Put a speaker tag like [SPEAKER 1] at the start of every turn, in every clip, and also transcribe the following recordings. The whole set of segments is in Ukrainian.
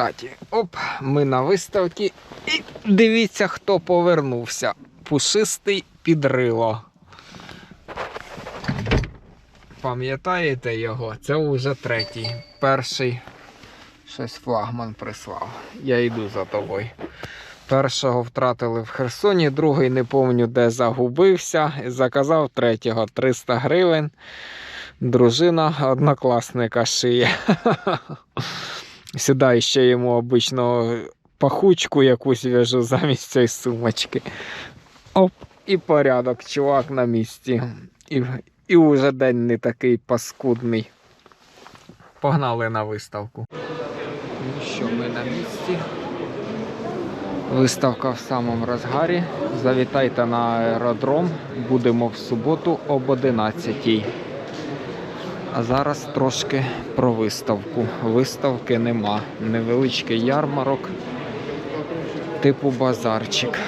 [SPEAKER 1] Кстати, оп, ми на виставці. І дивіться, хто повернувся. Пушистий підрило. Пам'ятаєте його? Це вже третій. Перший щось флагман прислав. Я йду за тобою. Першого втратили в Херсоні, другий не пам'ятаю, де загубився. Заказав третього 300 гривень. Дружина однокласника шиє. Сюди ще йому обично пахучку якусь в'яжу замість цієї сумочки. Оп, і порядок, чувак на місці. І, і уже день не такий паскудний. Погнали на виставку. Ну що, ми на місці. Виставка в самому розгарі. Завітайте на аеродром. Будемо в суботу об 11 А зараз трошки про виставку. Виставки нема. Невеличкий ярмарок, типу базарчик.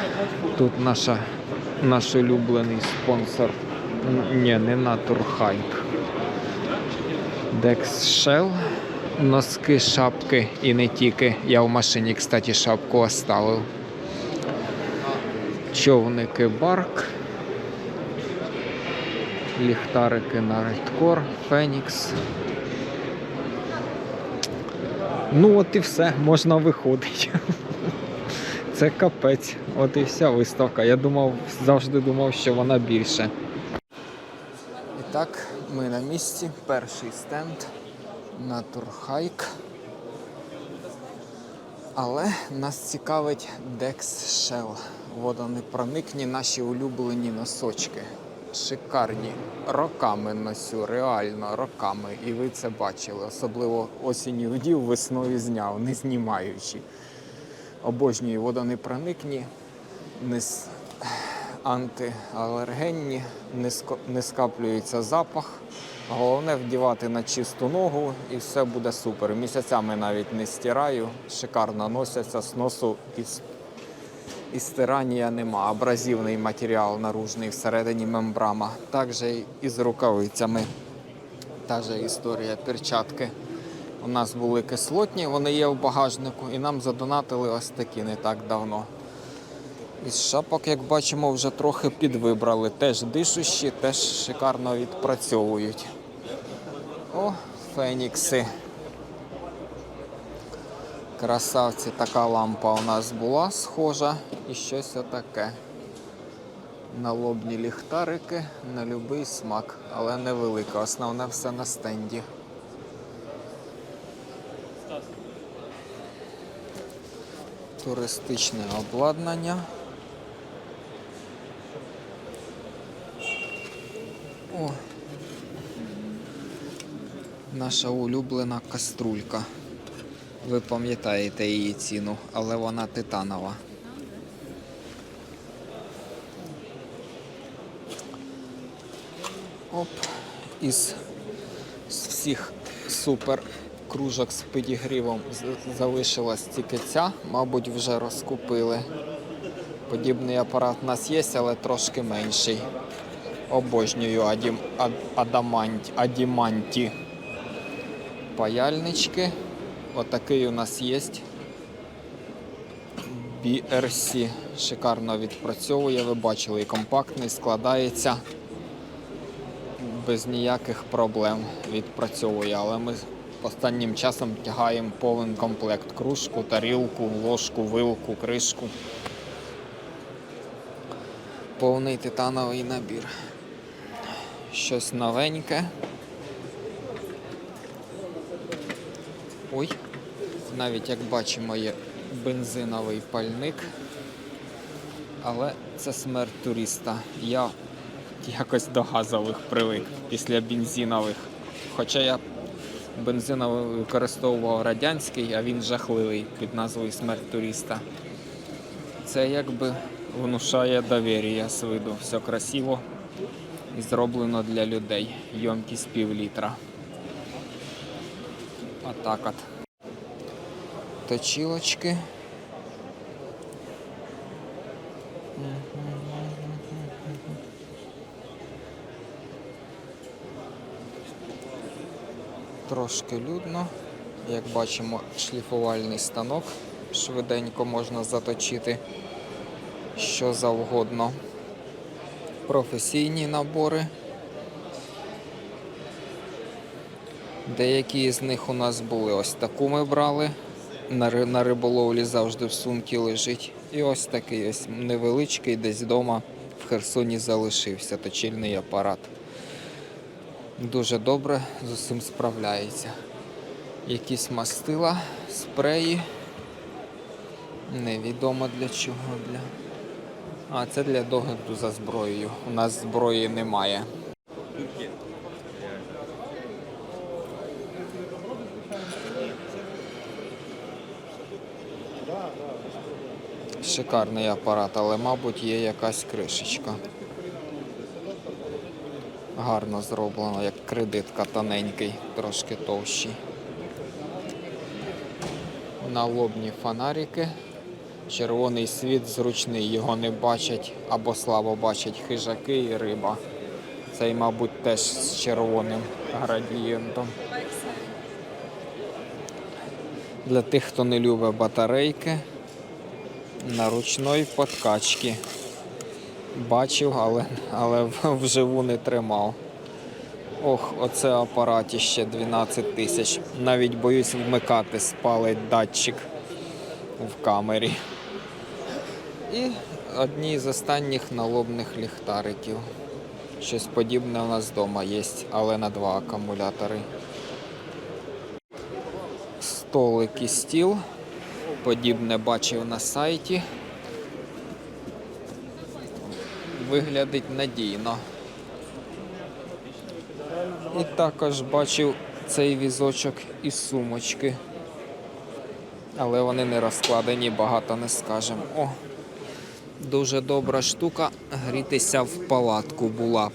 [SPEAKER 1] Тут наша, наш улюблений спонсор. Ні, не. Dex Shell. Носки, шапки і не тільки. Я в машині, кстати, шапку оставив. Човники Барк. Ліхтарики на Redcore, Фенікс. Ну от і все, можна виходити. Це капець. От і вся виставка. Я думав, завжди думав, що вона більше. І так, ми на місці. Перший стенд. Naturhike. Але нас цікавить Dex Shell. Водонепроникні наші улюблені носочки. Шикарні. Роками носю, реально роками. І ви це бачили. Особливо осінню вдів, весною зняв, не знімаючи. Обожнюю водонепроникні, не с- антиалергенні, не, не скаплюється запах. Головне вдівати на чисту ногу і все буде супер. Місяцями навіть не стираю, шикарно носяться, зносу і, с- і стирання нема. Абразивний матеріал наружний всередині мембрама. Також і з рукавицями. Та же історія перчатки. У нас були кислотні, вони є в багажнику, і нам задонатили ось такі не так давно. Із шапок, як бачимо, вже трохи підвибрали. Теж дишущі, теж шикарно відпрацьовують. О, фенікси. Красавці, така лампа у нас була схожа і щось отаке. Налобні ліхтарики на будь-який смак, але невелика. Основне все на стенді. Туристичне обладнання. О, наша улюблена каструлька. Ви пам'ятаєте її ціну, але вона титанова. Оп. Із, всіх супер кружок з підігрівом залишилась тільки ця, мабуть, вже розкупили. Подібний апарат у нас є, але трошки менший. Обожнюю адім, ад, адамант, адіманті. Паяльнички. Отакий у нас є. BRC шикарно відпрацьовує. Ви бачили, і компактний, складається без ніяких проблем відпрацьовує. Але ми останнім часом тягаємо повен комплект: кружку, тарілку, ложку, вилку, кришку. Повний титановий набір. Щось новеньке. Ой, навіть як бачимо, є бензиновий пальник. Але це смерть туриста. Я якось до газових привик після бензинових. Хоча я бензиновий використовував радянський, а він жахливий під назвою Смерть туриста. Це якби внушає довір'я з виду. Все красиво і зроблено для людей. Йомкість пів літра. Отак от. Точилочки. Трошки людно. Як бачимо, шліфувальний станок. Швиденько можна заточити що завгодно. Професійні набори. Деякі з них у нас були. Ось таку ми брали. На, риболовлі завжди в сумці лежить. І ось такий ось невеличкий, десь вдома в Херсоні залишився точильний апарат. Дуже добре з усім справляється. Якісь мастила, спреї. Невідомо для чого. Для... А, це для догляду за зброєю. У нас зброї немає. Шикарний апарат, але, мабуть, є якась кришечка. Гарно зроблено, як кредитка тоненький, трошки товщий. Налобні фонарики. Червоний світ зручний, його не бачать або слабо бачать хижаки і риба. Цей, мабуть, теж з червоним градієнтом. Для тих, хто не любить батарейки, на ручної подкачки. Бачив, але, але вживу не тримав. Ох, оце апаратіще 12 тисяч. Навіть боюсь вмикати, спалить датчик в камері. І одні з останніх налобних ліхтариків. Щось подібне у нас вдома є, але на два акумулятори. Столик і стіл. Подібне бачив на сайті. Виглядить надійно. І також бачив цей візочок із сумочки. Але вони не розкладені, багато не скажемо. О, дуже добра штука грітися в палатку була б.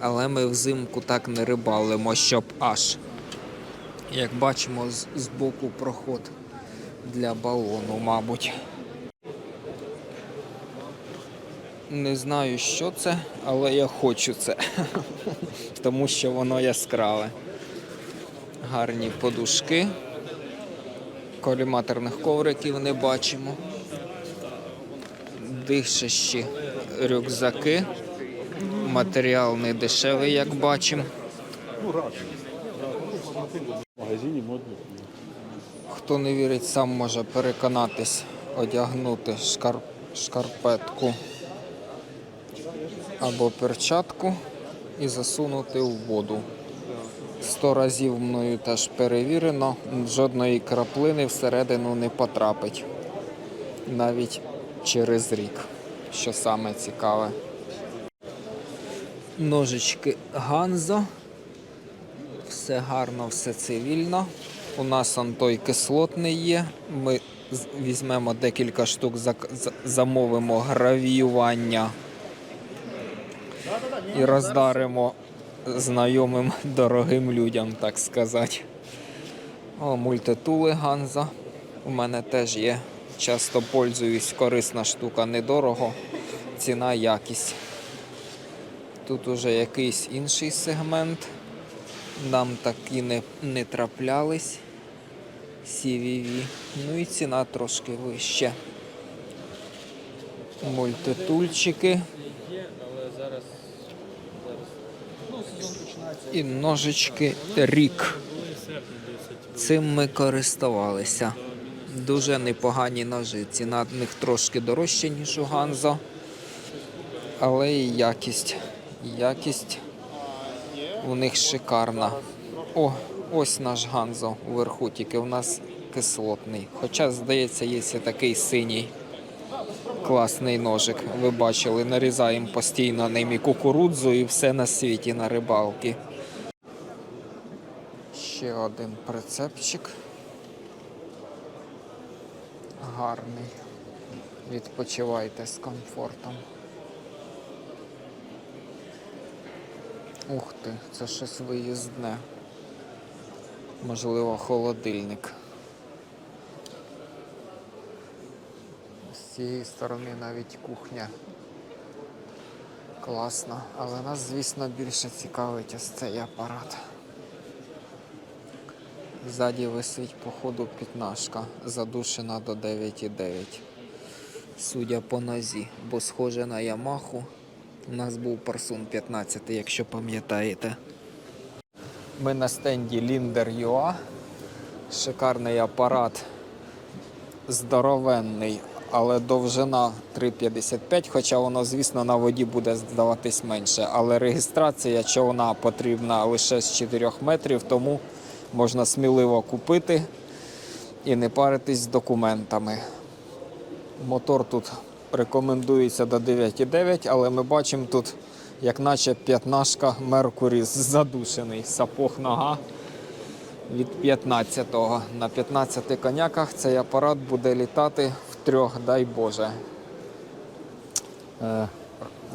[SPEAKER 1] Але ми взимку так не рибалимо, щоб аж. Як бачимо, з боку проход для балону, мабуть. Не знаю, що це, але я хочу це. Тому що воно яскраве. Гарні подушки. Коліматорних ковриків не бачимо. Дишащі рюкзаки. Матеріал не дешевий, як бачимо. Хто не вірить, сам може переконатись, одягнути шкар... шкарпетку або перчатку і засунути в воду. Сто разів мною теж перевірено, жодної краплини всередину не потрапить. Навіть через рік, що саме цікаве. Ножички Ганзо. Все гарно, все цивільно. У нас он той кислотний є. Ми візьмемо декілька штук, замовимо гравіювання і роздаримо знайомим дорогим людям, так сказати. О, мультитули Ганза. У мене теж є. Часто пользуюсь, корисна штука недорого. Ціна, якість. Тут уже якийсь інший сегмент. Нам такі не, не траплялись. CVV. Ну і ціна трошки вища. Мультитульчики. І ножички рік. Цим ми користувалися. Дуже непогані ножи. Ціна них трошки дорожча, ніж у Ганзо. Але і якість. Якість у них шикарна. О, ось наш Ганзо вверху, тільки у нас кислотний. Хоча, здається, є такий синій. Класний ножик. Ви бачили, нарізаємо постійно ним і кукурудзу і все на світі на рибалки. Ще один прицепчик. Гарний. Відпочивайте з комфортом. Ух ти, це щось виїзне. Можливо, холодильник. З цієї сторони навіть кухня. Класно. Але нас, звісно, більше цікавить ось цей апарат. Ззаді висить, походу, п'ятнашка, задушена до 9,9. Судя по нозі, бо схоже на Ямаху. У нас був парсун 15, якщо пам'ятаєте. Ми на стенді Linder UA. Шикарний апарат. Здоровенний, але довжина 3,55, хоча воно, звісно, на воді буде здаватись менше. Але реєстрація човна потрібна лише з 4 метрів, тому можна сміливо купити і не паритись з документами. Мотор тут рекомендується до 9,9, але ми бачимо тут, як наче п'ятнашка Меркурі задушений. Сапог нога від 15-го. На 15 коняках цей апарат буде літати в трьох, дай Боже.
[SPEAKER 2] Е,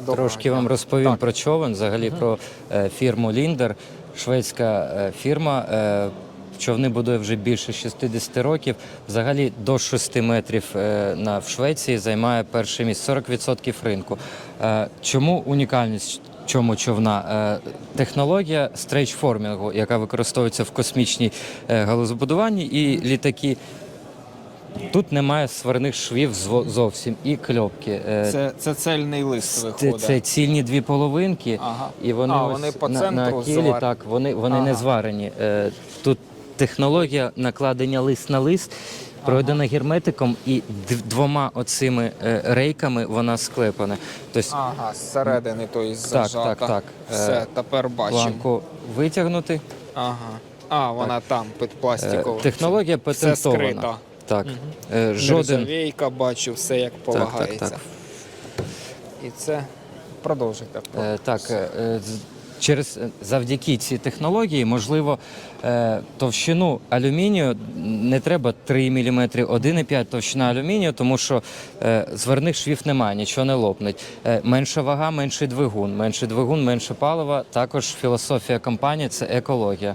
[SPEAKER 2] Трошки вам розповім
[SPEAKER 1] Так.
[SPEAKER 2] про човен, взагалі про е, фірму Ліндер. Шведська е, фірма. Е, човни будує вже більше 60 років. Взагалі до 6 метрів е, на, в Швеції займає перше місце 40% ринку. Е, чому унікальність? Чому човна Е, технологія стрейчформінгу, яка використовується в космічній галузобудуванні і літаки. Тут немає сварних швів зовсім і кльопки.
[SPEAKER 1] Це, це цельний лист
[SPEAKER 2] це,
[SPEAKER 1] виходить.
[SPEAKER 2] це цільні дві половинки,
[SPEAKER 1] Ага.
[SPEAKER 2] і вони,
[SPEAKER 1] А,
[SPEAKER 2] ось
[SPEAKER 1] вони по
[SPEAKER 2] на,
[SPEAKER 1] центру
[SPEAKER 2] на кілі,
[SPEAKER 1] звар-
[SPEAKER 2] так, вони, вони
[SPEAKER 1] Ага.
[SPEAKER 2] не зварені. Е, технологія накладення лист на лист пройдена герметиком, і двома оцими е, рейками вона склепана. Тобто
[SPEAKER 1] Ага, зсередини, то есть
[SPEAKER 2] Так,
[SPEAKER 1] зажата.
[SPEAKER 2] так, так.
[SPEAKER 1] Все,
[SPEAKER 2] Е,
[SPEAKER 1] тепер бачимо.
[SPEAKER 2] планку витягнути.
[SPEAKER 1] Ага. А, вона там під
[SPEAKER 2] Е,
[SPEAKER 1] пластиковим.
[SPEAKER 2] технологія
[SPEAKER 1] Все
[SPEAKER 2] патентована.
[SPEAKER 1] скрито.
[SPEAKER 2] Так. Е, жоден
[SPEAKER 1] Нержавійка, бачу, все як
[SPEAKER 2] так,
[SPEAKER 1] полагається.
[SPEAKER 2] так.
[SPEAKER 1] І це продовжуйте.
[SPEAKER 2] Е, Так, е, е, через е, завдяки цій технології можливо е, товщину алюмінію не треба 3 мм, 1,5 товщина алюмінію, тому що е, зверних швів немає, нічого не лопнуть. Менша вага, менший двигун, менший двигун, менше палива. Також філософія компанії це екологія.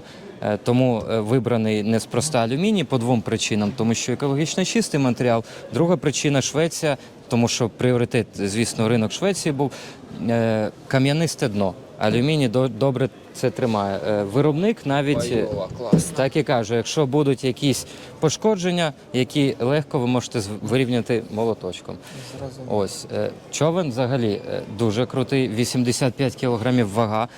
[SPEAKER 2] Тому вибраний неспроста алюміній по двом причинам, тому що екологічно чистий матеріал. Друга причина Швеція, тому що пріоритет, звісно, ринок Швеції був кам'янисте дно. Алюміній до- добре це тримає. Е, Виробник навіть е,
[SPEAKER 1] Байова,
[SPEAKER 2] так і каже: якщо будуть якісь пошкодження, які легко ви можете вирівняти молоточком. Ось е, човен взагалі е, дуже крутий, 85 кілограмів вага.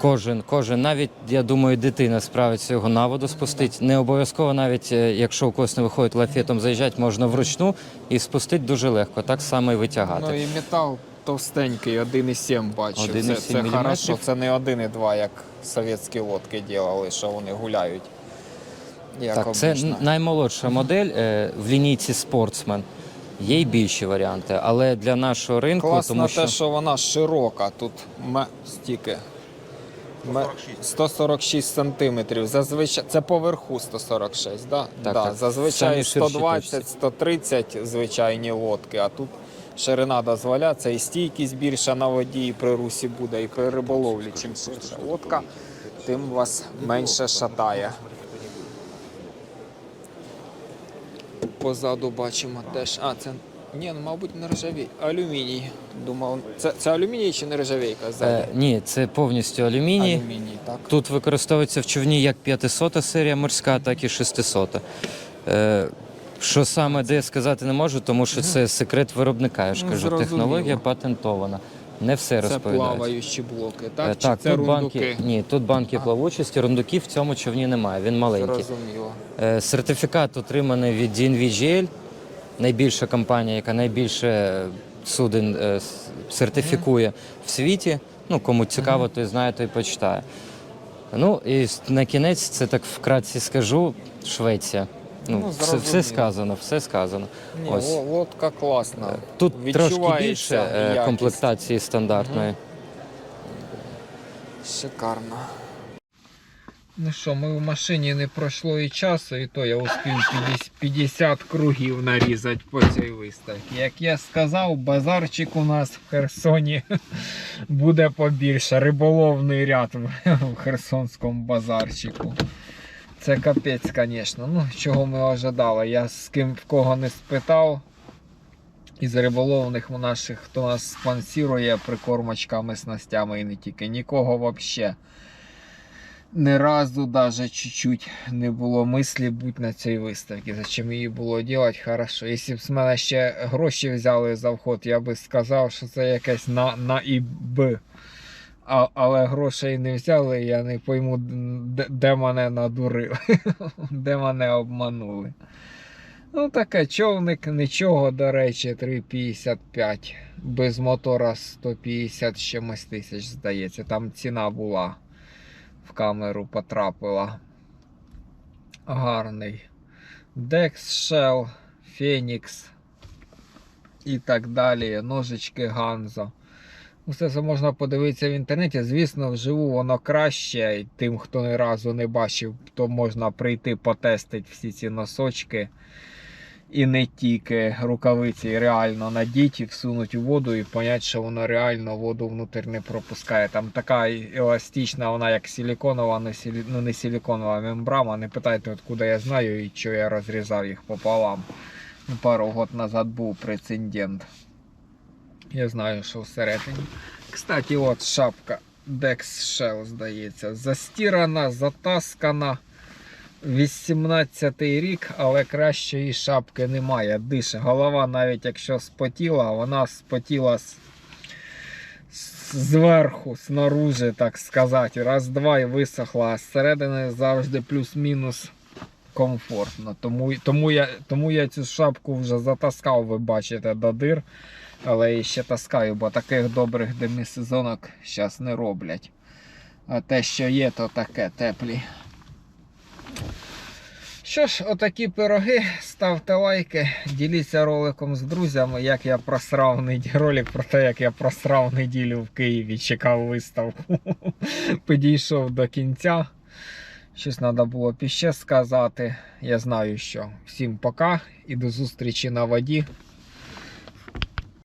[SPEAKER 2] Кожен, кожен, навіть я думаю, дитина справиться його на воду спустить. Не обов'язково, навіть е, якщо у когось не виходить лафетом заїжджати, можна вручну і спустити дуже легко, так само і витягати.
[SPEAKER 1] Ну і метал товстенький, 1,7 бачу.
[SPEAKER 2] 1,7
[SPEAKER 1] це, це
[SPEAKER 2] міліметрів.
[SPEAKER 1] хорошо, це не 1,2, як совєтські лодки робили, що вони гуляють. Як
[SPEAKER 2] Так, це
[SPEAKER 1] обично.
[SPEAKER 2] наймолодша модель е, в лінійці спортсмен. Є й більші варіанти, але для нашого ринку,
[SPEAKER 1] Класно
[SPEAKER 2] тому
[SPEAKER 1] те, що вона широка. Тут ме... стільки. Ме- 146 сантиметрів. Зазвичай це поверху 146, да?
[SPEAKER 2] Так,
[SPEAKER 1] да.
[SPEAKER 2] так.
[SPEAKER 1] Зазвичай 120, 130 звичайні лодки, а тут ширина дозволяється, і стійкість більша на воді, і при русі буде, і при риболовлі. Чим ширша лодка, тим вас менше шатає. Позаду бачимо теж. А, це. Ні, ну, мабуть, не ржавій. Алюміній. Думав, це, це алюміній чи не ржавійка?
[SPEAKER 2] Е, ні, це повністю алюміній.
[SPEAKER 1] Алюміній, так.
[SPEAKER 2] Тут використовується в човні як 500 серія морська, так і 600. Е, що саме де сказати не можу, тому що це секрет виробника. Я ж
[SPEAKER 1] Ну,
[SPEAKER 2] кажу,
[SPEAKER 1] зрозуміло.
[SPEAKER 2] технологія патентована. Не все
[SPEAKER 1] Це плаваючі блоки,
[SPEAKER 2] Е,
[SPEAKER 1] так? Чи
[SPEAKER 2] так,
[SPEAKER 1] це
[SPEAKER 2] тут
[SPEAKER 1] рундуки?
[SPEAKER 2] банки, ні, тут банки плавучості, рундуків в цьому човні немає. Він маленький.
[SPEAKER 1] Зрозуміло.
[SPEAKER 2] Е, Сертифікат отриманий від DNVGL, найбільша компанія, яка найбільше суден е, с- сертифікує в світі. Ну, кому цікаво, той знає, той почитає. Ну і с- на кінець, це так вкратці скажу, Швеція. Ну,
[SPEAKER 1] Ну,
[SPEAKER 2] все, все сказано, все сказано.
[SPEAKER 1] Ні,
[SPEAKER 2] Ось.
[SPEAKER 1] лодка класна.
[SPEAKER 2] Тут трошки більше е,
[SPEAKER 1] якість.
[SPEAKER 2] комплектації стандартної.
[SPEAKER 1] Шикарно. Ну що, ми в машині не пройшло і часу, і то я успів 50 50 кругів нарізати по цій виставці. Як я сказав, базарчик у нас в Херсоні буде побільше. Риболовний ряд в- в Херсонському базарчику. Це капець, звісно. Ну, чого ми ожидали. Я з ким в кого не спитав. Із риболовних у наших, хто нас спонсорує прикормочками, снастями і не тільки. Нікого взагалі Ні разу даже чуть-чуть не було мислі бути на цій виставці. Зачем її було робити, хорошо. Якщо б з мене ще гроші взяли за вход, я би сказав, що це якесь на, на і б. А, але грошей не взяли, я не пойму, де, де мене надурили, де мене обманули. Ну, таке човник, нічого, до речі, 3,55. Без мотора 150 чимось тисяч, здається. Там ціна була. В камеру потрапила. Гарний. Dex Shell, Phoenix і так далі. Ножички Ганзо. Усе це можна подивитися в інтернеті. Звісно, вживу воно краще. І Тим, хто ні разу не бачив, то можна прийти потестити всі ці носочки. І не тільки рукавиці реально надіть і всунуть у воду і понять, що воно реально воду внутрь не пропускає. Там така еластична, вона як силіконова, не силі... ну не силіконова мембрана. Не питайте, откуда я знаю і що я розрізав їх пополам. Пару год назад був прецедент. Я знаю, що всередині. Кстати, от шапка Dex Shell, здається. Застірана, затаскана. 18 рік, але кращої шапки немає. Дише. Голова, навіть якщо спотіла, вона спотіла з, зверху, снаружи, так сказати. Раз-два і висохла, а зсередини завжди плюс-мінус комфортно. Тому, тому, я, тому я цю шапку вже затаскав, ви бачите, до дир. Але ще таскаю, бо таких добрих демісезонок зараз не роблять. А те, що є, то таке теплі. Що ж, отакі пироги. Ставте лайки, діліться роликом з друзями, як я просрав неділю. Ролик про те, як я просрав неділю в Києві, чекав виставку. Підійшов до кінця. Щось треба було піще сказати. Я знаю, що. Всім пока і до зустрічі на воді.